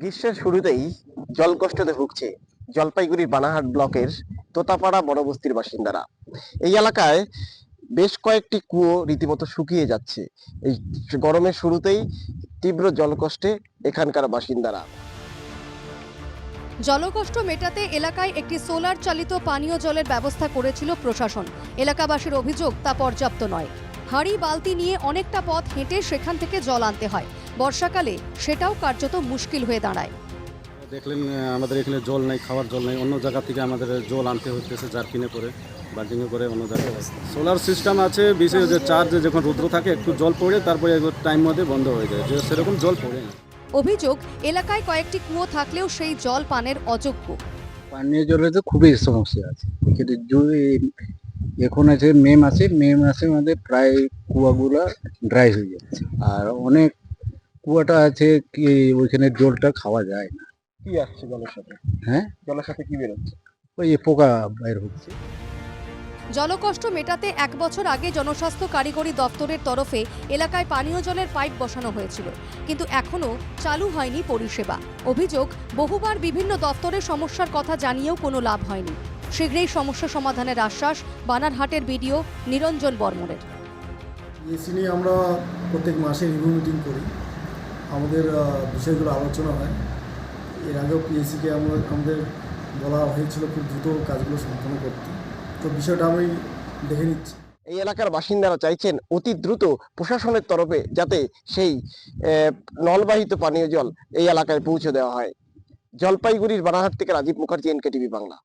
গ্রীষ্মের শুরুতেই জলকষ্টতে ভুগছে জলপাইগুড়ির বানাহাট ব্লকের তোতাপাড়া বনবস্তির বাসিন্দারা। এই এলাকায় বেশ কয়েকটি কুয়ো রীতিমতো শুকিয়ে যাচ্ছে। এই গরমের শুরুতেই তীব্র জলকষ্টে এখানকার বাসিন্দারা। জলকষ্ট মেটাতে এলাকায় একটি সোলার চালিত পানীয় জলের ব্যবস্থা করেছিল প্রশাসন। এলাকাবাসীর অভিযোগ তা পর্যাপ্ত নয়। হাঁড়ি বালতি নিয়ে অনেকটা পথ হেঁটে সেখান থেকে জল আনতে হয়। বর্ষাকালে সেটাও কার্যত মুশকিল হয়ে দাঁড়ায়। দেখলেন আমাদের এখানে জল নেই খাওয়ার জল নেই। অন্য জায়গা থেকে আমাদের জল আনতে হচ্ছে জারকিনে করে বাল্টিংয়ে করে অন্য জায়গায় সোলার সিস্টেম আছে বিশেষ যে চার্জ যখন রুদ্র থাকে একটু জল পড়ে তারপরে টাইম মধ্যে বন্ধ হয়ে যায়। যে সেরকম জল পড়ে না। অভিযোগ এলাকায় কয়েকটি কুয়ো থাকলেও সেই জল পানের অযোগ্য। পানীয় জলের তো খুবই সমস্যা আছে। এখন আছে মে মাসে মে মাসে আমাদের প্রায় কুয়াগুলা ড্রাই হয়ে যাচ্ছে। আর অনেক কুয়াটা আছে কি ওইখানে জলটা খাওয়া যায় না। কি আসছে জলের সাথে? হ্যাঁ? জলের সাথে কি বেরোচ্ছে? ওই যে পোকা বাইর হচ্ছে। জলকষ্ট মেটাতে এক বছর আগে জনস্বাস্থ্য কারিগরি দপ্তরের তরফে এলাকায় পানীয় জলের পাইপ বসানো হয়েছিল কিন্তু এখনও চালু হয়নি পরিষেবা। অভিযোগ বহুবার বিভিন্ন দপ্তরের সমস্যার কথা জানিয়েও কোনো লাভ হয়নি। শীঘ্রই সমস্যা সমাধানের আশ্বাস বানারহাটের বিডিও নিরঞ্জন বর্মনের। এসি নিয়ে আমরা প্রত্যেক মাসে রিভিউ মিটিং করি। আমাদের বিষয়গুলো আলোচনা হয়। এর আগেও পিএসসিকে আমরা আমাদের বলা হয়েছিল খুব দ্রুত কাজগুলো সম্পন্ন করতে। তো বিষয়টা আমি দেখে নিচ্ছি। এই এলাকার বাসিন্দারা চাইছেন অতি দ্রুত প্রশাসনের তরফে যাতে সেই নলবাহিত পানীয় জল এই এলাকায় পৌঁছে দেওয়া হয়। জলপাইগুড়ির বানাহাট থেকে রাজীব মুখার্জি এনকেটিভি বাংলা।